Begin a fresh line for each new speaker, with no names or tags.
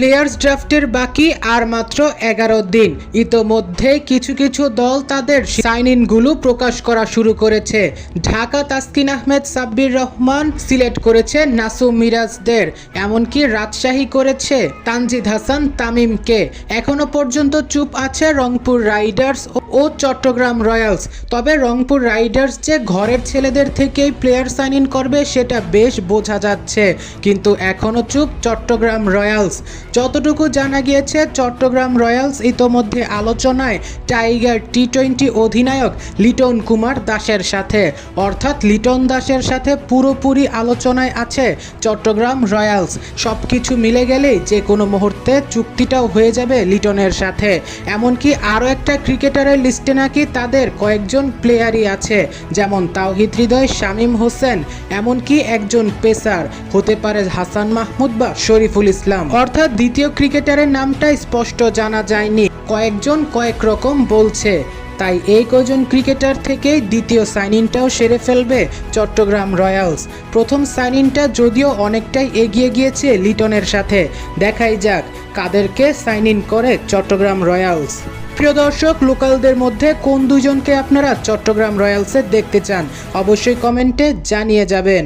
Players ড্রাফটের বাকি আর মাত্র এগারো দিন। ইতোমধ্যে কিছু কিছু দল তাদের সাইন ইনগুলো প্রকাশ করা শুরু করেছে। ঢাকা তাসকিন আহমেদ, সাব্বির রহমান সিলেক্ট করেছে নাসুম মিরাজদের, এমনকি রাজশাহী করেছে তানজিদ হাসান, তামিমকে। এখনও পর্যন্ত চুপ আছে রংপুর রাইডার্স ও চট্টগ্রাম রয়্যালস। তবে রংপুর রাইডার্স যে ঘরের ছেলেদের থেকেই প্লেয়ার সাইন ইন করবে, সেটা বেশ বোঝা যাচ্ছে। কিন্তু এখনও চুপ চট্টগ্রাম রয়্যালস। যতটুকু জানা গিয়েছে, চট্টগ্রাম রয়্যালস ইতোমধ্যে আলোচনায় টাইগার টি টোয়েন্টি অধিনায়ক লিটন কুমার দাসের সাথে। অর্থাৎ লিটন দাসের সাথে পুরোপুরি আলোচনায় আছে চট্টগ্রাম রয়্যালস। সব কিছু মিলে গেলেই যে কোনো মুহূর্তে চুক্তিটাও হয়ে যাবে লিটনের সাথে। এমনকি আরও একটা ক্রিকেটারের লিস্টে নাকি তাদের কয়েকজন প্লেয়ারই আছে, যেমন তাওহিদ হৃদয়, শামীম হোসেন, এমনকি একজন পেসার, হতে পারে হাসান মাহমুদ বা শরীফুল ইসলাম। অর্থাৎ দ্বিতীয় ক্রিকেটারের নামটা স্পষ্ট জানা যায়নি। কয়েকজন কয়েক রকম বলছে, তাই এই কজন ক্রিকেটার থেকেই দ্বিতীয় সাইন ইনটাও সেরে ফেলবে চট্টগ্রাম রয়্যালস। প্রথম সাইন ইনটা যদিও অনেকটাই এগিয়ে গিয়েছে লিটনের সাথে। দেখাই যাক কাদেরকে সাইন ইন করে চট্টগ্রাম রয়্যালস। প্রিয় দর্শক, লোকালদের মধ্যে কোন দুজনকে আপনারা চট্টগ্রাম রয়্যালসে দেখতে চান? অবশ্যই কমেন্টে জানিয়ে যাবেন।